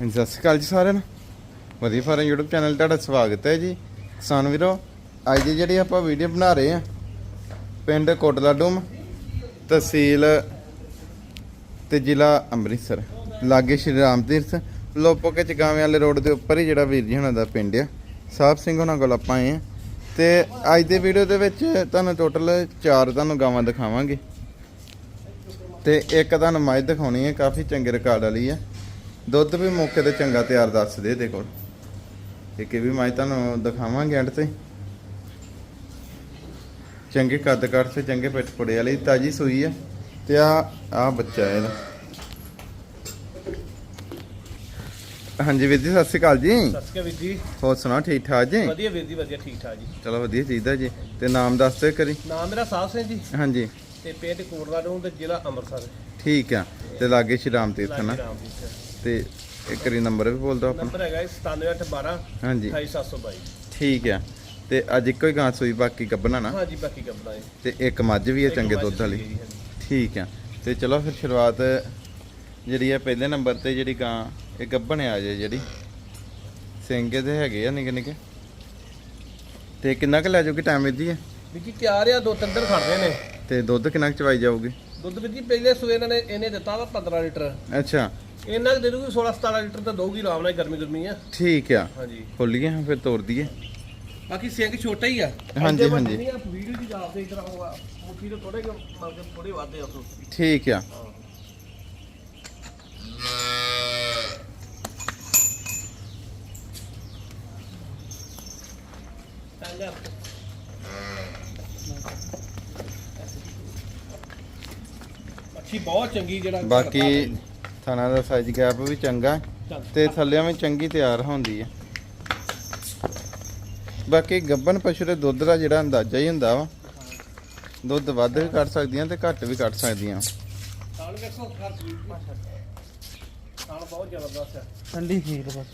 ਹਾਂਜੀ, ਸਤਿ ਸ਼੍ਰੀ ਅਕਾਲ ਜੀ ਸਾਰਿਆਂ ਨੂੰ। ਵਧੀਆ ਫਾਰਮ YouTube ਚੈਨਲ ਤੁਹਾਡਾ ਸਵਾਗਤ ਹੈ ਜੀ। ਕਿਸਾਨ ਵੀਰੋ, ਅੱਜ ਦੀ ਜਿਹੜੀ ਆਪਾਂ ਵੀਡੀਓ ਬਣਾ ਰਹੇ ਆ ਪਿੰਡ ਕੋਟਲਾਡੂਮ ਤਹਿਸੀਲ ਤੇ ਜ਼ਿਲ੍ਹਾ ਅੰਮ੍ਰਿਤਸਰ। ਲਾਗੇ ਸ਼੍ਰੀ ਰਾਮ ਤੀਰਥ ਲੋਪੋਕੇ ਚਗਾਵੇਂ ਵਾਲੇ ਰੋਡ ਦੇ ਉੱਪਰ ਹੀ ਜਿਹੜਾ ਵੀਰ ਜੀ ਹੁਣਾਂ ਦਾ ਪਿੰਡ ਆ। ਸਾਹਿਬ ਸਿੰਘ ਹੁਣਾਂ ਕੋਲ ਆਪਾਂ ਆਏ ਆ ਤੇ ਅੱਜ ਦੇ ਵੀਡੀਓ ਦੇ ਵਿੱਚ ਤੁਹਾਨੂੰ ਟੋਟਲ 4 ਤੁਹਾਨੂੰ ਗਾਵਾਂ ਦਿਖਾਵਾਂਗੇ। ਤੇ ਇੱਕ ਤੁਹਾਨੂੰ ਮੱਝ ਦਿਖਾਉਣੀ ਹੈ, ਕਾਫੀ ਚੰਗੇ ਰਿਕਾਰਡ ਵਾਲੀ ਆ। ਦੁੱਧ ਵੀ ਮੌਕੇ ਤੇ ਚੰਗਾ ਤਿਆਰ ਦੱਸਦੇ ਇਹਦੇ ਕੋਲ। ਇੱਕ ਇਹ ਵੀ ਮੱਝ ਤੁਹਾਨੂੰ ਦਿਖਾਵਾਂਗੇ ਐਂਡ ਤੇ। ਚੰਗੇ ਕੱਦ ਕੱਦ ਤੇ ਚੰਗੇ ਪਿੱਠ ਪੁੜੇ ਵਾਲੀ ਤਾਜੀ ਸੂਈ ਆ। ਤੇ ਆ ਆ ਬੱਚਾ ਇਹਦਾ। ਹਾਂਜੀ ਵੀਰ ਜੀ ਸਤਿ ਸ਼੍ਰੀ ਅਕਾਲ ਜੀ। ਸਤਿ ਸ਼੍ਰੀ ਅਕਾਲ ਵੀਰ ਜੀ। ਹੋਰ ਸੁਣਾਓ ਠੀਕ ਠਾਕ ਜੀ? ਵਧੀਆ ਵੀਰ ਜੀ ਵਧੀਆ ਠੀਕ ਠਾਕ ਜੀ। ਚਲੋ ਵਧੀਆ ਚਾਹੀਦਾ ਜੀ। ਤੇ ਨਾਮ ਦੱਸ ਦਿਓ ਕਰੀ ਨਾਮ ਮੇਰਾ ਸਾਹ ਸਿੰਘ ਜੀ। ਹਾਂਜੀ। ਤੇ ਪਿੰਡ ਕੋਟਲਾ ਨੂੰ ਤੇ ਜ਼ਿਲ੍ਹਾ ਅੰਮ੍ਰਿਤਸਰ। ਠੀਕ ਆ। ਤੇ ਲਾਗੇ ਸ਼੍ਰੀ ਰਾਮ ਤੀਰਥ ਨਾ। ਤੇ ਇੱਕ ਵਾਰੀ ਨੰਬਰ ਵੀ ਬੋਲ ਦਿਓ ਆਪਣਾ। ਨੰਬਰ ਹੈਗਾ 97812 ਹਾਂਜੀ। 28722 ਠੀਕ ਆ। ਤੇ ਅੱਜ ਇੱਕੋ ਹੀ ਗਾਂ ਸੂਈ ਬਾਕੀ ਗੱਬਣਾ ਨਾ? ਹਾਂਜੀ ਬਾਕੀ ਕੰਪਨਾ ਹੈ ਤੇ ਇੱਕ ਮੱਝ ਵੀ ਹੈ ਚੰਗੇ ਦੁੱਧ ਵਾਲੀ। ਠੀਕ ਆ। ਤੇ ਚਲੋ ਫਿਰ ਸ਼ੁਰੂਆਤ ਜਿਹੜੀ ਆ ਪਹਿਲੇ ਨੰਬਰ ਤੇ ਜਿਹੜੀ ਗਾਂ ਇਹ ਗੱਬਣ ਆ ਜੇ ਜਿਹੜੀ। ਸਿੰਘ ਦੇ ਹੈਗੇ ਆ ਨਿੱਕੇ ਨਿੱਕੇ। ਤੇ ਕਿੰਨਾ ਕੁ ਲੈ ਜਾਓਗੇ ਟਾਈਮ ਇਹਦੀ? ਹੈ ਵੀਰ ਜੀ ਤਿਆਰ ਆ ਦੋ ਤਿੰਨ ਦਿਨ ਖੜਦੇ ਨੇ। ਤੇ ਦੁੱਧ ਕਿੰਨਾ ਕੁ ਚਵਾਈ ਜਾਊਗੀ? ਦੁੱਧ ਵੀਰ ਜੀ ਪਹਿਲੇ ਸੂਏ ਇਹਨਾਂ ਨੇ ਇਹਨੇ ਦਿੱਤਾ ਵਾ 15 ਲੀਟਰ। ਅੱਛਾ। ਇਹਨਾਂ ਦੇ ਦੂਗੀ 16 17 ਲੀਟਰ ਤਾਂ ਦਊਗੀ ਆਰਾਮ ਨਾਲ ਗਰਮੀ ਗਰਮੀ ਆ। ਠੀਕ ਆ। ਹਾਂਜੀ। ਖੋਲੀਏ ਹਾਂ ਫਿਰ ਤੋੜ ਦਈਏ। ਬਾਕੀ ਸਿੰਘ ਛੋਟਾ ਹੀ ਆ। ਹਾਂਜੀ, ਅੱਗੇ ਵੱਡੀ ਹਾਂਜੀ। ਨਹੀਂ ਆ ਵੀਡੀਓ ਦੀ ਜਾਪ ਦੇ ਇਧਰ ਆਊਗਾ ਮੁੱਠੀ ਤੋਂ ਥੋੜੇ ਮਤਲਬ ਕਿ ਥੋੜੇ ਵਾਧੇ ਆ ਉਸ ਠੀਕ ਆ। ਚੰਗਾ। ਮੱਛੀ ਬਹੁਤ ਚੰਗੀ ਜਿਹੜਾ ਬਾਕੀ ਥਾਣਾ ਦਾ ਸਾਈਜ਼ ਗੈਪ ਵੀ ਚੰਗਾ। ਤੇ ਥੱਲਿਆਂ ਵੀ ਚੰਗੀ ਤਿਆਰ ਹੁੰਦੀ ਹੈ। ਬਾਕੀ ਗੱਬਨ ਪਸ਼ੂ ਦੇ ਦੁੱਧ ਦਾ ਜਿਹੜਾ ਅੰਦਾਜ਼ਾ ਹੀ ਹੁੰਦਾ ਵਾ ਦੁੱਧ ਵੱਧ ਵੀ ਕੱਢ ਸਕਦੀਆਂ ਤੇ ਘੱਟ ਵੀ ਕੱਢ ਸਕਦੀਆਂ। ਠੰਡੀ ਖੀਰ ਬਸ।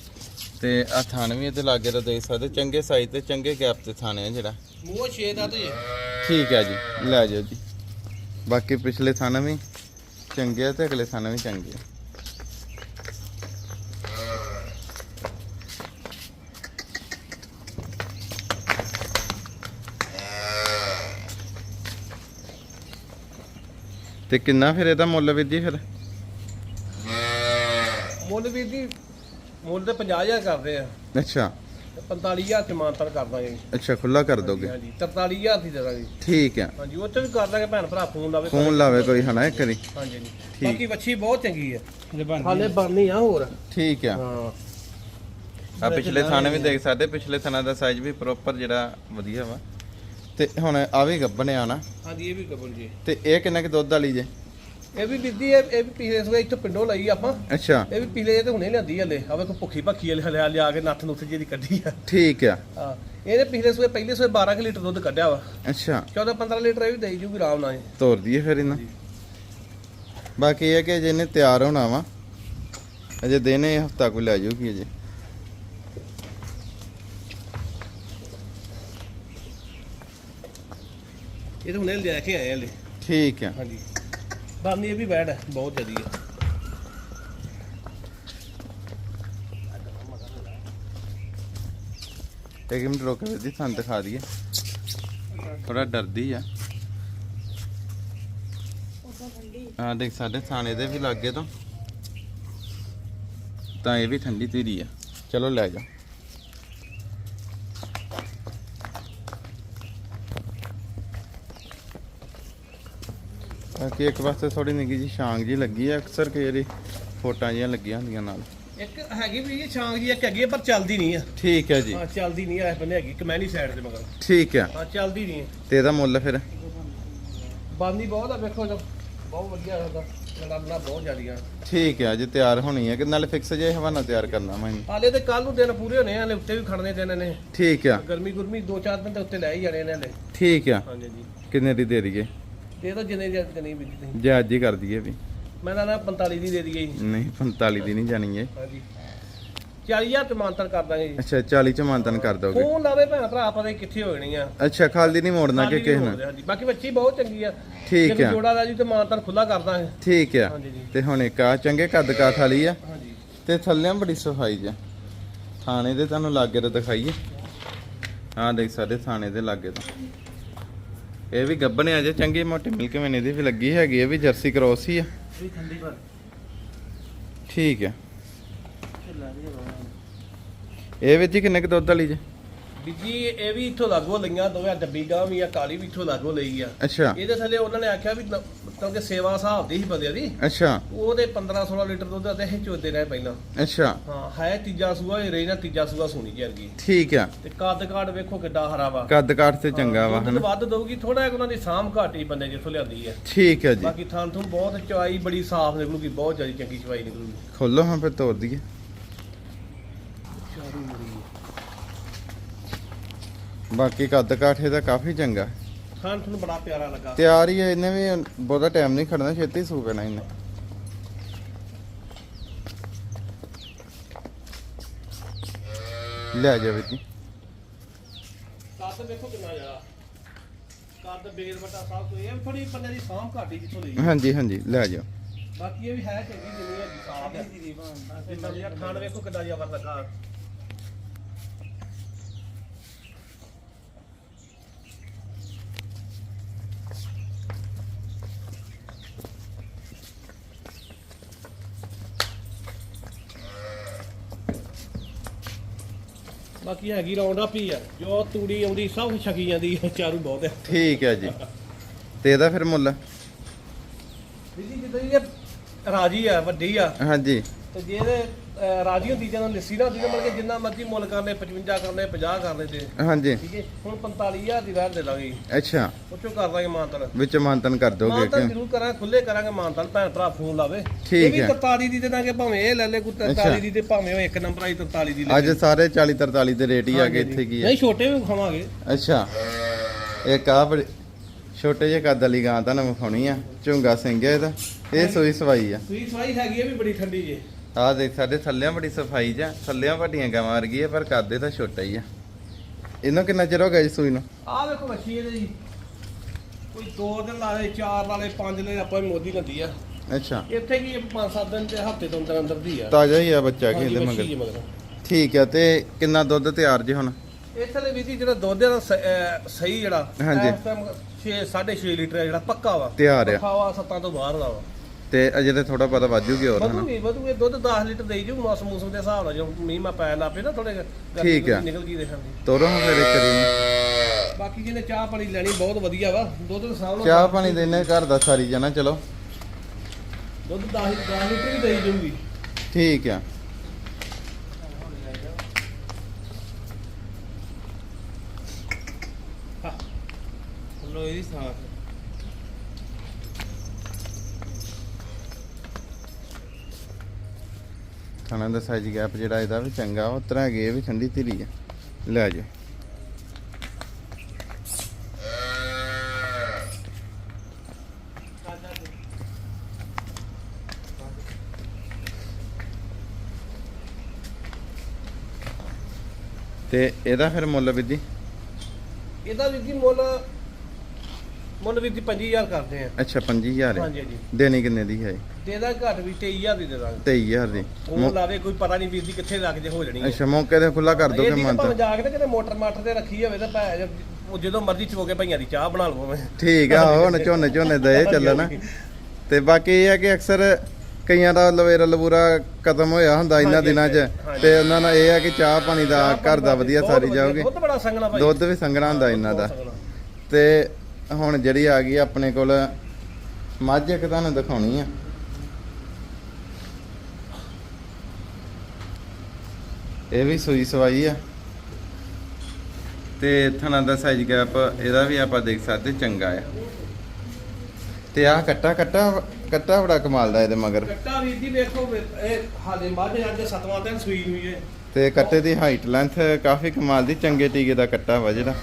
ਤੇ ਆ ਥਾਣ ਵੀ ਇਹਦੇ ਲਾਗੇ ਦਾ ਦੇਖ ਸਕਦੇ ਚੰਗੇ ਸਾਈਜ਼ ਤੇ ਚੰਗੇ ਗੈਪ ਤੇ ਥਾਣੇ ਆ ਜਿਹੜਾ। ਮੂੰਹ ਛੇ ਦਾ ਤੇ ਠੀਕ ਹੈ ਜੀ ਲੈ ਜਾਓ ਜੀ। ਬਾਕੀ ਪਿਛਲੇ ਥਾਣੇ ਵੀ ਚੰਗੇ ਆ ਤੇ ਅਗਲੇ ਥਾਣੇ ਵੀ ਚੰਗੇ ਆ। ਤੇ ਕਿੰਨਾ ਫਿਰ ਇਹਦਾ ਮੁੱਲ ਵੀਰ ਜੀ ਫਿਰ? ਮੁੱਲ ਵੀਰ ਜੀ ਮੁੱਲ ਤੇ 50000 ਕਰਦੇ ਆ। ਅੱਛਾ। ਤੇ 45000 ਚ ਮਾਨਤਨ ਕਰ ਦਾਂਗੇ। ਅੱਛਾ ਖੁੱਲਾ ਕਰ ਦੋਗੇ? ਹਾਂਜੀ 43000 ਦੀ ਦੇ ਦਾਂਗੇ ਠੀਕ ਆ। ਹਾਂਜੀ ਉਹ ਤੇ ਵੀ ਕਰ ਦਾਂਗੇ ਭੈਣ ਭਰਾ ਫੋਨ ਲਾਵੇ ਫੋਨ ਲਾਵੇ ਕੋਈ ਹਨਾ ਇੱਕ ਵਾਰੀ? ਹਾਂਜੀ ਠੀਕ। ਬਾਕੀ ਵੱਛੀ ਬਹੁਤ ਚੰਗੀ ਜ਼ਬਾਨ ਹਾਲੇ ਬਣਨੀ ਆ ਹੋਰ। ਠੀਕ ਆ। ਹਾਂ। ਆ ਪਿਛਲੇ ਥਾਣੇ ਵੀ ਦੇਖ ਸਕਦੇ ਪਿਛਲੇ ਥਾਣਾ ਦਾ ਸਾਈਜ਼ ਵੀ ਪ੍ਰੋਪਰ ਜਿਹੜਾ ਵਧੀਆ ਵਾ। ਤੇ ਹੁਣ ਆ ਵੀ ਗੱਬਣਿਆ ਨਾ। ਹਾਂਜੀ ਇਹ ਵੀ ਕਬਲ ਜੀ। ਤੇ ਇਹ ਕਿੰਨਾ ਕਿ ਦੁੱਧ ਵਾਲੀ ਜੇ? ਇਹ ਵੀ ਜੀ ਇਹ ਇਹ ਵੀ ਪਿਛਲੇ ਸਵੇਰ ਇੱਥੋਂ ਪਿੰਡੋਂ ਲਈ ਆਪਾਂ। ਅੱਛਾ। ਇਹ ਵੀ ਪੀਲੇ ਜਿਹੇ ਤੇ ਹੁਣੇ ਲਿਆਂਦੀ ਹਲੇ। ਆਵੇ ਕੋ ਭੁੱਖੀ ਭੱਖੀ ਹਲੇ ਹਲੇ ਲਿਆ ਕੇ ਨੱਥ ਨੁੱਥ ਜੀ ਦੀ ਕੱਢੀ ਆ। ਠੀਕ ਆ। ਹਾਂ ਇਹਨੇ ਪਿਛਲੇ ਸਵੇਰ ਪਹਿਲੇ ਸਵੇਰ 12 ਕਿ ਲੀਟਰ ਦੁੱਧ ਕੱਢਿਆ ਵਾ। ਅੱਛਾ। 14 15 ਲੀਟਰ ਇਹ ਵੀ ਦੇਈ ਜੂਗੀ ਆਰਾਮ ਨਾਲ। ਇਹ। ਤੋਰ ਦਈਏ ਫਿਰ ਇਹਨਾਂ। ਬਾਕੀ ਇਹ ਹੈ ਕਿ ਜਿਹਨੇ ਤਿਆਰ ਹੋਣਾ ਵਾ ਅਜੇ ਦਿਨੇ ਹਫਤਾ ਕੋ ਲੈ ਜਾਊਗੀ ਅਜੇ। ਇਹ ਤਾਂ ਹੁਣੇ ਲੈ ਕੇ ਆਏ ਹਲੇ। ਠੀਕ ਆ। ਹਾਂਜੀ। ਬਾਨੀ ਇਹ ਵੀ ਬੈਡ ਹੈ ਬਹੁਤ ਜਦੀ ਹੈ ਇੱਕ ਮਿੰਟ ਰੁਕ ਵੀਰ ਜੀ ਤੁਹਾਨੂੰ ਦਿਖਾ ਦਈਏ। ਥੋੜਾ ਡਰਦੀ ਆ। ਹਾਂ ਦੇਖ ਸਾਡੇ ਥਾਣੇ ਦੇ ਵੀ ਲੱਗੇ ਤੋਂ। ਤਾਂ ਇਹ ਵੀ ਠੰਡੀ ਧੀਰੀ ਆ। ਚਲੋ ਲੈ ਜਾ। ਬਾਕੀ ਇੱਕ ਪਾਸੇ ਥੋੜੀ ਨਿੱਕੀ ਜੀ ਛਾਂਗ ਜੀ ਲੱਗੀ ਆ ਅਕਸਰ ਕਈ ਵਾਰੀ ਫੋਟਾਂ ਜੀਆਂ ਲੱਗੀਆਂ ਹੁੰਦੀਆਂ ਨਾਲ। ਇੱਕ ਹੈਗੀ ਵੀ ਇਹ ਛਾਂਗ ਜੀ ਇੱਕ ਹੈਗੀ ਪਰ ਚੱਲਦੀ ਨਹੀਂ ਆ। ਠੀਕ ਹੈ ਜੀ। ਹਾਂ ਚੱਲਦੀ ਨਹੀਂ ਆ ਬੰਨੇ ਹੈਗੀ ਕਮੈਲੀ ਸਾਈਡ ਤੇ ਮਗਰ। ਠੀਕ ਆ। ਹਾਂ ਚੱਲਦੀ ਨਹੀਂ ਤੇ ਇਹਦਾ ਮੁੱਲ ਫਿਰ? ਬਾਨੀ ਬਹੁਤ ਆ ਵੇਖੋ ਜੋ ਬਹੁਤ ਵਧੀਆ ਹੁੰਦਾ ਲੜਨਾ ਬਹੁਤ ਜ਼ਿਆਦੀਆਂ ਠੀਕ ਆ ਜੇ ਤਿਆਰ ਹੋਣੀ ਹੈ ਕਿ ਨਾਲ ਫਿਕਸ ਜੇ ਹਵਾਨਾ ਤਿਆਰ ਕਰਨਾ ਮੈਂ। ਹਾਲੇ ਤੇ ਕੱਲ ਨੂੰ ਦਿਨ ਪੂਰੇ ਹੋਣੇ ਆ ਹਲੇ ਉੱਤੇ ਵੀ ਖੜਨੇ ਦਿਨ ਨੇ। ਠੀਕ ਆ। ਗਰਮੀ ਗੁਰਮੀ ਦੋ ਚਾਰ ਦਿਨ ਤੇ ਉੱਤੇ ਲੈ ਹੀ ਜਾਣੇ ਨੇ ਹਲੇ। ਠੀਕ ਆ। ਹਾਂਜੀ ਜੀ ਕਿੰਨੇ ਦੀ ਦੇ ਇਹ ਤਾਂ ਜਿੰਨੇ ਦੀ ਨਹੀਂ ਵੀ ਨਹੀਂ ਜੇ ਅੱਜ ਹੀ ਕਰ ਦਈਏ ਵੀ। ਮੈਂ ਤਾਂ ਨਾ 45 ਦੀ ਦੇ ਦਈਏ। ਜੀ ਨਹੀਂ 45 ਦੀ ਨਹੀਂ ਜਾਣੀ ਇਹ। ਹਾਂਜੀ। 40000 ਤੇ ਮਾਨਤਨ ਕਰ ਦਾਂਗੇ ਜੀ। ਅੱਛਾ 40 ਚ ਮਾਨਤਨ ਕਰ ਦੋਗੇ। ਫੋਨ ਲਾਵੇ ਭੈਣ ਭਰਾ ਆਪਾਂ ਦੇ ਕਿੱਥੇ ਹੋ ਜਾਣੀ ਆ। ਅੱਛਾ ਖਾਲੀ ਨਹੀਂ ਮੋੜਨਾ ਕਿ ਕਿਸੇ ਨਹੀਂ ਨੂੰ? ਹੋ ਰਿਹਾ, ਹਾਂਜੀ। ਬਾਕੀ ਬੱਚੀ ਬਹੁਤ ਚੰਗੀ ਆ। ਠੀਕ ਜੇ ਆ। ਜੋੜਾ ਦਾ ਜੀ ਤੇ ਮਾਨਤਨ ਖੁੱਲਾ ਕਰ ਦਾਂਗੇ। ਠੀਕ ਆ। ਹਾਂਜੀ ਜੀ। ਤੇ ਹੁਣ ਇੱਕ ਆ ਚੰਗੇ ਕੱਦ ਕਾਠ ਵਾਲੀ ਆ। ਹਾਂਜੀ। ਤੇ ਥੱਲਿਆਂ ਬੜੀ ਸਫ਼ਾਈ ਜੀ ਥਾਣੇ ਦੇ ਤੁਹਾਨੂੰ ਲਾਗੇ ਤੋਂ ਦਿਖਾਈਏ। ਹਾਂ ਦੇਖ ਸਾਡੇ ਥਾਣੇ ਦੇ ਲਾਗੇ ਤੋਂ। ਇਹ ਵੀ ਗੱਬਣੇ ਆ ਜੇ ਚੰਗੀ ਮੋਟੀ ਮਿਲਕ ਮੈਨੇ ਦੀ ਵੀ ਲੱਗੀ ਹੈਗੀ ਇਹ ਵੀ ਜਰਸੀ ਕ੍ਰੋਸ ਹੀ ਆ। ਠੀਕ ਹਵਾ ਇਹ ਵਿੱਚ ਕਿੰਨੇ ਕੁ ਦੁੱਧ ਵਾਲੀ ਜੇ? ਬੀਜੀ ਇਹ ਵੀ ਇੱਥੋਂ ਲਾਗੋ ਲਈਆਂ ਦੋਵੇਂ ਡੱਬੀ ਗਾਂ ਵੀ ਆ ਕਾਲੀ ਵੀ ਇੱਥੋਂ ਲਾਗੋ ਲਈ ਆ। ਅੱਛਾ। ਇਹਦੇ ਥੱਲੇ ਉਹਨਾਂ ਨੇ ਆਖਿਆ ਵੀ ਨ- ਕਿਉਂਕਿ ਸੇਵਾ ਹਿਸਾਬ ਦੀ ਸੀ ਬੰਦੇ ਦੀ। ਅੱਛਾ। ਉਹਦੇ 15 16 ਲੀਟਰ ਦੁੱਧ ਤੇ ਇਹ ਚੋਦੇ ਰਹੇ ਪਹਿਲਾਂ। ਅੱਛਾ। ਹਾਂ ਹੈ ਤੀਜਾ ਸੂਆ ਹੀ ਰਹੀ ਨਾ ਤੀਜਾ ਸੂਆ ਸੋਣੀ ਚਰਗੀ ਠੀਕ ਆ। ਤੇ ਕੱਦ ਕਾਠ ਵੇਖੋ ਕਿੱਡਾ ਹਰਾ ਵਾ। ਕੱਦ ਕਾਠ ਤੇ ਚੰਗਾ ਵਾ ਤਾਂ ਹਨਾ? ਵੱਧ ਦਊਗੀ ਥੋੜਾ ਜਿਹਾ ਉਹਨਾਂ ਦੀ ਸਾਂਭ ਘਾਟ ਹੀ ਬੰਦੇ ਜਿੱਥੋਂ ਲਿਆਂਦੀ ਹੈ ਠੀਕ ਹੈ ਜੀ। ਬਾਕੀ ਥਾਂ ਥੂੰ ਬਹੁਤ ਚਵਾਈ ਬੜੀ ਸਾਫ਼ ਨਿਕਲੂਗੀ ਬਹੁਤ ਜ਼ਿਆਦਾ ਚੰਗੀ ਚਵਾਈ ਨਿਕਲੂਗੀ। ਖੋਲੋ ਹਾਂ ਫਿਰ ਤੋੜ ਦਈਏ। ਬਾਕੀ ਕੱਦ ਕਾਠੇ ਦਾ ਕਾਫੀ ਚੰਗਾ। ਥਾਂ ਤੁਹਾਨੂੰ ਬੜਾ ਪਿਆਰਾ ਲੱਗਾ। ਤਿਆਰ ਹੀ ਹੈ ਇਹਨੇ ਵੀ ਬਹੁਤਾ ਟਾਈਮ ਨਹੀਂ ਖੜਨਾ ਛੇਤੀ ਸੂ ਪੈਣਾ ਇਹਨੇ। ਲੈ ਜਾ ਜੀ ਕੱਦ ਵੇਖੋ ਕਿੰਨਾ ਜ਼ਿਆਦਾ। ਕੱਦ ਬੇਲ ਵੱਟਾ ਸਭ ਤੋਂ ਇਹ ਥੋੜੀ ਬੰਦੇ ਦੀ ਸਾਂਭ ਘਾਟੀ ਜਿੱਥੋਂ ਲਈ। ਹਾਂਜੀ ਹਾਂਜੀ ਲੈ ਜਾਓ ਬਾਕੀ ਇਹ ਵੀ ਹੈ ਚੰਗੀ ਜਿੰਨੀ ਹੈ। ਸਾਫ਼ ਹੈ ਖਾਣ ਵੇਖੋ ਕਿੱਡਾ ਜ਼ਿਆਦਾ ਲੱਗਾ ਬਾਕੀ ਹੈਗੀ ਰੌਂਡ ਅਪ ਹੀ ਆ। ਜੋ ਤੂੜੀ ਆਉਂਦੀ ਸਭ ਛਕੀ ਜਾਂਦੀ ਹੈ ਚਾਰੂ ਬਹੁਤ ਹੈ ਠੀਕ ਹੈ ਜੀ। ਤੇ ਇਹਦਾ ਫਿਰ ਮੁੱਲ? ਜੀ ਜਿੱਦਾਂ ਇਹ ਰਾਜੀ ਆ ਵੱਡੀ ਆ। ਹਾਂਜੀ। ਤੇ ਜੇ ਇਹਦੇ ਰਾਜੀ ਹੁੰਦੀ ਜਦੋਂ ਲਿੱਸੀ ਨਾ ਹੁੰਦੀ ਤਾਂ ਮਤਲਬ ਕਿ ਜਿੰਨਾ ਮਰਜ਼ੀ ਮੁੱਲ ਕਰ ਲੈ 55 ਕਰ ਲੈ 50 ਕਰ ਲੈ ਤੇ। ਹਾਂਜੀ। ਠੀਕ ਹੈ? ਹੁਣ 45000 ਦੀ ਰਹਿਣ ਦੇ ਦਾਂਗੇ ਅੱਛਾ। ਉੱਚੋਂ ਕਰ ਦਾਂਗੇ ਮਾਨਤਨ। ਵਿੱਚ ਮਾਨਤਨ ਕਰ ਦੋਗੇ ਮਾਨਤਨ ਜ਼ਰੂਰ ਕਰਾਂਗੇ ਖੁੱਲੇ ਕਰਾਂਗੇ ਮਾਨਤਨ ਭੈਣ ਭਰਾ ਫੋਨ ਲਾਵੇ। ਠੀਕ ਇਹ ਵੀ ਹੈ। 43 ਦੀ ਦੇ ਦਾਂਗੇ ਭਾਵੇਂ ਇਹ ਲੈ ਲੈ ਕੋਈ 43 ਦੀ ਤੇ ਭਾਵੇਂ ਉਹ ਇੱਕ ਨੰਬਰ ਆਈ 43 ਦੀ ਲੈ ਅੱਜ ਸਾਰੇ 40 43 ਦੇ ਰੇਟ ਹੀ ਆ ਗਏ ਇੱਥੇ ਕੀ ਹੈ? ਨਹੀਂ ਛੋਟੇ ਵੀ ਖਾਵਾਂਗੇ ਅੱਛਾ। ਇੱਕ ਆ ਬੜੀ ਛੋਟੇ ਜਿਹੇ ਕੱਦ ਵਾਲੀ ਗਾਂ ਤਾਂ ਵਿਖਾਉਣੀ ਆ। ਝੁੰਗਾ ਸਿੰਘ ਹੈ ਇਹਦਾ ਇਹ ਸੋਈ ਸਵਾਈ ਆ। ਸੂਈ ਸਵਾਈ ਹੈਗੀ ਇਹ ਵੀ ਬੜੀ ਠੰਡੀ ਜੇ ਆ ਦੇਖ ਸਾਡੇ ਥੱਲਿਆਂ ਬੜੀ ਸਫ਼ਾਈ ਜਾਂ ਥੱਲਿਆਂ ਵੱਡੀਆਂ ਗਾਵਾਂ ਵਰਗੀ ਹੈ ਪਰ ਕੱਦ ਇਹਦਾ ਛੋਟਾ ਹੀ ਆ। ਇਹਨੂੰ ਕਿੰਨਾ ਚਿਰ ਹੋ ਗਿਆ ਜੀ ਸੂਈ ਨੂੰ? ਆਹ ਵੇਖੋ ਮੱਛੀ ਇਹਦੇ ਜੀ। ਕੋਈ 2 ਦਿਨ ਲਾ ਲੇ 4 ਲਾ ਲੇ 5 ਲੈ ਆਪਾਂ ਮੋਦੀ ਲੰਦੀ ਆ। ਅੱਛਾ। ਇੱਥੇ ਕੀ 5-7 ਦਿਨ ਤੇ ਹਫ਼ਤੇ ਤੋਂ ਅੰਦਰ ਅੰਦਰ ਦੀ ਆ। ਤਾਜ਼ਾ ਹੀ ਆ ਬੱਚਾ ਮੱਛੀ ਜੀ ਮਗਰ। ਠੀਕ ਆ ਤੇ ਕਿੰਨਾ ਦੁੱਧ ਤਿਆਰ ਜੇ ਹੁਣ? ਇਹ ਥਲੇ ਵੀ ਜੀ ਜਿਹੜਾ ਦੁੱਧ ਦਾ ਸਹੀ ਜਿਹੜਾ ਹਾਂਜੀ। ਇਸ ਟਾਈਮ 6 6.5 ਲੀਟਰ ਜਿਹੜਾ ਪੱਕਾ ਵਾ। ਤਿਆਰ ਆ। ਪੱਕਾ ਵਾ ਸੱਤਾਂ ਤੋਂ ਬਾਹਰ ਦਾ ਵਾ। ਤੇ ਅਜੇ ਤੇ ਥੋੜਾ ਪਤਾ ਵਾਜੂਗੀ ਹੋਰ ਹਨਾ। ਵਧੂਗੀ ਵਧੂਗੀ ਦੁੱਧ 10 ਲੀਟਰ ਦੇਈ ਜੂ ਮੌਸਮ ਮੌਸਮ ਦੇ ਹਿਸਾਬ ਨਾਲ ਜੋ ਮੀਂਹ ਮਾ ਪੈਣ ਲੱਪੇ ਨਾ ਥੋੜੇ ਠੀਕ ਆ। ਨਿਕਲ ਗਈ ਦੇਖਣ ਦੀ ਤੋਰੋ ਹਾਂ ਫਿਰ ਇੱਕ ਬਾਕੀ ਜਿਹਨੇ ਚਾਹ ਪਾਣੀ ਲੈਣੀ ਬਹੁਤ ਵਧੀਆ ਵਾ। ਦੁੱਧ ਦੇ ਸਾਹਮਣੇ ਚਾਹ ਪਾਣੀ ਦੇਨੇ ਘਰ ਦਾ ਸਾਰੀ ਜਾਣਾ ਚਲੋ। ਦੁੱਧ 10 10 ਲੀਟਰ ਵੀ ਦੇਈ ਜੂਗੀ ਠੀਕ ਆ। ਲੋ ਇਹਦੀ ਸਾਫ਼ ਖਾਣਾ ਦਾ ਸਾਈਜ਼ ਗੈਪ ਜਿਹੜਾ ਇਹਦਾ ਵੀ ਚੰਗਾ ਵਾ ਉਤਰਾ ਹੈਗੀ ਵੀ ਠੰਡੀ ਧੀਰੀ ਆ। ਲੈ ਜਾ ਤੇ ਇਹਦਾ ਫਿਰ ਮੁੱਲ ਵਿਧੀ ਇਹਦਾ ਵੀ ਮੁੱਲ ਮੁੱਲ ਵੀ ਜੀ 25000 ਕਰਦੇ ਆ ਅੱਛਾ 5000 ਹੈ। ਹਾਂਜੀ ਹਾਂਜੀ। ਦੇਣੀ ਕਿੰਨੇ ਦੀ ਹੈ? ਦੇ ਦਾਂ ਘੱਟ ਵੀ 23000 ਦੀ ਦੇ ਦਾਂਗੇ। 23000 ਦੀ। ਉਹ ਲਾਵੇ ਕੋਈ ਪਤਾ ਨਹੀਂ ਵੀਰ ਦੀ ਕਿੱਥੇ ਲੱਗ ਜੇ ਹੋ ਜਾਣੀ ਹੈ। ਅੱਛਾ ਮੌਕੇ ਤੇ ਖੁੱਲਾ ਕਰ ਇਹ ਦੋਗੇ ਜੀ ਮਨ ਭਾਵੇਂ ਤਾਂ? ਜਾ ਕੇ ਤੇ ਕਿਤੇ ਮੋਟਰ ਮਾਟਰ ਤੇ ਰੱਖੀ ਹੋਵੇ ਤਾਂ ਭੈ ਜ- ਉਹ ਜਦੋਂ ਮਰਜ਼ੀ ਚੋਕੇ ਭਈਆਂ ਦੀ ਚਾਹ ਬਣਾ ਲਵਾਂ ਮੈਂ ਠੀਕ ਆ ਹੁਣ ਝੋਨੇ ਝੋਨੇ ਦੇ ਚੱਲਣ ਤੇ ਬਾਕੀ ਇਹ ਹੈ ਕਿ ਅਕਸਰ ਕਈਆਂ ਦਾ ਲਵੇਰਾ ਲਬੂਰਾ ਖਤਮ ਹੋਇਆ ਹੁੰਦਾ ਇਹਨਾਂ ਦਿਨਾਂ 'ਚ। ਤੇ ਉਹਨਾਂ ਨਾਲ ਇਹ ਹੈ ਕਿ ਚਾਹ ਪਾਣੀ ਦਾ ਘਰ ਦਾ ਵਧੀਆ ਸਾਰੀ ਜਾਊਗੀ ਦੁੱਧ ਬੜਾ ਸੰਗਣਾ ਭਾਈ। ਦੁੱਧ ਵੀ ਸੰਘਣਾ ਹੁੰਦਾ ਇਹਨਾਂ ਦਾ। ਤੇ ਹੁਣ ਜਿਹੜੀ ਆ ਗਈ ਆਪਣੇ ਕੋਲ ਮੱਝ ਇੱਕ ਤੁਹਾਨੂੰ ਦਿਖਾਉਣੀ ਆ। ਇਹ ਵੀ ਸੂਈ ਸਵਾਈ ਆ। ਤੇ ਥਣਾ ਦਾ ਸਾਈਜ਼ ਗੈਪ ਇਹਦਾ ਵੀ ਆਪਾਂ ਦੇਖ ਸਕਦੇ ਚੰਗਾ ਆ। ਤੇ ਆ ਕੱਟਾ ਕੱਟਾ ਕੱਟਾ ਬੜਾ ਕਮਾਲ ਦਾ ਇਹਦੇ ਮਗਰ। ਕੱਟਾ ਵੀਰ ਜੀ ਵੇਖੋ ਇਹ ਹਾਲੇ ਮੱਝ ਅੱਜ ਸਤਵਾਂ ਦਿਨ ਸੂਈ ਹੋਈ ਹੈ। ਤੇ ਕੱਟੇ ਦੀ ਹਾਈਟ ਲੈਂਥ ਕਾਫੀ ਕਮਾਲ ਦੀ ਚੰਗੇ ਟੀਕੇ ਦਾ ਕੱਟਾ ਵਾ ਜਿਹੜਾ।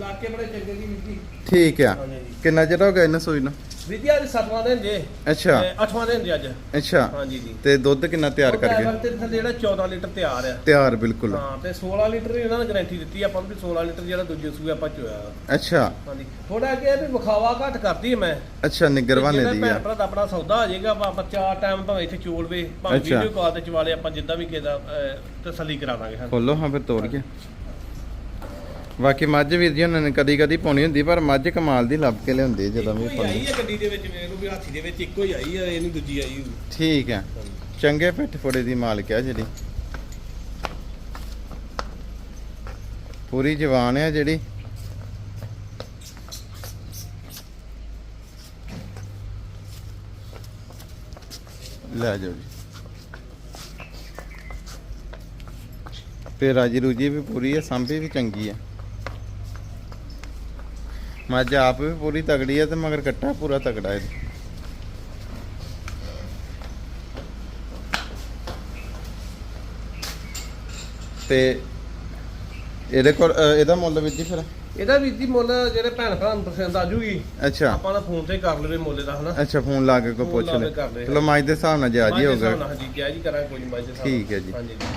ਲਾਕੇ ਬੜੇ ਚੰਗੇ ਦੀ ਵੀਰ ਜੀ ਠੀਕ ਆ। ਹਾਂਜੀ। ਕਿੰਨਾ ਚਿਰ ਹੋ ਗਿਆ ਇਹਨੂੰ ਸੂਈ ਨੂੰ? ਵਿਦਿਆ ਦੇ ਸਤਵਾਂ ਦਿਨ ਜੇ। ਅੱਛਾ। ਤੇ ਅੱਠਵਾਂ ਦਿਨ ਜੇ ਅੱਜ। ਅੱਛਾ। ਹਾਂਜੀ ਜੀ। ਤੇ ਦੁੱਧ ਕਿੰਨਾ ਤਿਆਰ ਉਹਦਾ ਕਰ ਇਸ ਗਏ ਵਕਤ ਥੱਲੇ ਜਿਹੜਾ 14 ਲੀਟਰ ਤਿਆਰ ਆ। ਤਿਆਰ ਬਿਲਕੁਲ। ਹਾਂ ਤੇ 16 ਲੀਟਰ ਦੀ ਇਹਨਾਂ ਨੇ ਗਾਰੰਟੀ ਦਿੱਤੀ ਆਪਾਂ ਨੂੰ ਵੀ 16 ਲੀਟਰ ਜਿਹੜਾ ਦੂਜੇ ਸੂਏ ਆਪਾਂ ਚੋਇਆ ਅੱਛਾ। ਹਾਂਜੀ। ਥੋੜਾ ਅੱਗੇ ਵੀ ਵਿਖਾਵਾ ਘੱਟ ਕਰਦੀ ਹੈ ਮੈਂ। ਅੱਛਾ ਨਿਗਰਵਾਨੇ ਦੀ ਆ। ਭਰਾ ਦਾ ਆਪਣਾ ਸੌਦਾ ਆ ਜਾਏਗਾ ਆਪਾਂ ਆਪਾਂ ਚਾਰ ਟਾਈਮ ਭਾਵੇਂ ਇੱਥੇ ਚੋਲਵੇ ਭਾਵੇਂ ਅੱਛਾ। ਵੀਡੀਓ ਕਾਲ ਤੇ ਚਵਾਲੇ ਆਪਾਂ ਜਿੱਦਾਂ ਵੀ ਕਿਦਾ ਤਸੱਲੀ ਕਰਾ ਦਾਂਗੇ। ਹਾਂ ਖੋਲੋ ਹਾਂ ਫਿਰ ਤੋੜ ਕੇ। ਬਾਕੀ ਮੱਝ ਵੀਰ ਜੀ ਉਹਨਾਂ ਨੇ ਕਦੀ ਕਦੀ ਪਾਉਣੀ ਹੁੰਦੀ ਪਰ ਮੱਝ ਕਮਾਲ ਦੀ ਲੱਭ ਕੇ ਲਿਆਉਂਦੇ ਜਦੋਂ ਵੀ ਹੀ ਪਾਉਣੀ ਆਈ ਹੈ ਗੱਡੀ ਦੇ ਵਿੱਚ ਮੇਰੇ ਵੀ ਹਾਥੀ ਦੇ ਵਿੱਚ ਇੱਕੋ ਹੀ ਆਈ ਹੈ ਇਹ ਨਹੀਂ ਦੂਜੀ ਆਈ ਹੋਈ। ਠੀਕ ਹੈ। ਚੰਗੇ ਪਿੱਠ ਫੋੜੇ ਦੀ ਮਾਲਕ ਆ ਜਿਹੜੀ। ਪੂਰੀ ਜਵਾਨ ਹੈ ਜਿਹੜੀ। ਲੈ ਜਾਓ ਜੀ। ਤੇ ਰਾਜੀ ਰੂਜੀ ਵੀ ਪੂਰੀ ਹੈ ਸੰਭੀ ਵੀ ਚੰਗੀ ਹੈ। ਮੱਝ ਆਪ ਵੀ ਪੂਰੀ ਤਗੜੀ ਹੈ ਤੇ ਮਗਰ ਕੱਟਾ ਪੂਰਾ ਤਗੜਾ ਹੈ ਤੇ ਇਹਦੇ ਕੋਲ ਇਹਦਾ ਮੁੱਲ ਵਿੱਚ ਜੀ ਫਿਰ? ਇਹਦਾ ਵੀ ਜੀ ਮੁੱਲ ਜਿਹੜੇ ਭੈਣ ਭਰਾ ਨੂੰ ਪਸੰਦ ਆ ਜੂਗੀ। ਅੱਛਾ। ਆਪਾਂ ਨਾ ਫੋਨ ਤੇ ਕਰ ਲਵੇ ਮੁੱਲ ਦਾ ਹਨਾ? ਅੱਛਾ ਫੋਨ ਲਾ ਕੇ ਕੋ ਪੁੱਛ ਲਾ। ਚਲੋ ਮਾਈ ਦੇ ਹਿਸਾਬ ਨਾਲ ਜਾਇਜ਼ ਹੀ ਹੋਗਾ ਨਾਲ, ਹਾਂਜੀ ਕਿਹਾ ਜੀ ਕਰਾਂਗੇ ਕੋਈ ਮਾਝ ਦੇ ਹਿਸਾਬ। ਠੀਕ ਹੈ ਜੀ।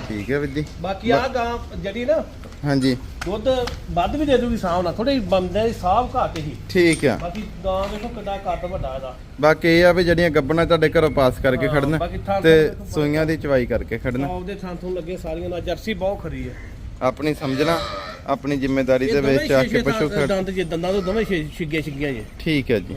ਠੀਕ ਹੈ ਵੀਰ ਜੀ। ਬਾਕੀ ਆ ਗਾਂ ਜਿਹੜੀ ਨਾ ਹਾਂਜੀ। ਦੁੱਧ ਵੱਧ ਵੀ ਦੇ ਦੂਗੀ ਸਾਹ ਨਾਲ ਥੋੜੀ ਬੰਦੇ ਦੀ ਸਾਹ ਘੱਟ ਹੀ। ਠੀਕ ਆ। ਬਾਕੀ ਗਾਂ ਵੇਖੋ ਕਿੱਡਾ ਕੱਦ ਵੱਡਾ ਇਹਦਾ। ਬਾਕੀ ਇਹ ਆ ਵੀ ਜਿਹੜੀਆਂ ਗੱਬਣਾ ਤੁਹਾਡੇ ਘਰੋਂ ਪਾਸ ਕਰਕੇ ਖੜਨਾ ਬਾਕੀ ਥਾਂ ਤੇ ਥਾਂ ਸੂਈਆਂ ਦੀ ਚਵਾਈ ਕਰਕੇ ਖੜਨਾ। ਆਪਦੇ ਥਾਂ ਤੋਂ ਲੱਗੇ ਸਾਰੀਆਂ ਨਾਲ ਜਰਸੀ ਬਹੁਤ ਖਰੀ ਹੈ। ਆਪਣੀ ਸਮਝਣਾ ਆਪਣੀ ਜ਼ਿੰਮੇਵਾਰੀ ਦੇ ਵਿੱਚ ਆ ਕੇ ਪਸ਼ੂ ਖੜ ਦੰਦ ਜੇ ਦੰਦਾਂ ਤੋਂ ਦੋਵੇਂ ਛੇ- ਛਿੱਗੇ ਛਿੱਗੀਆਂ ਜੇ। ਠੀਕ ਹੈ ਜੀ।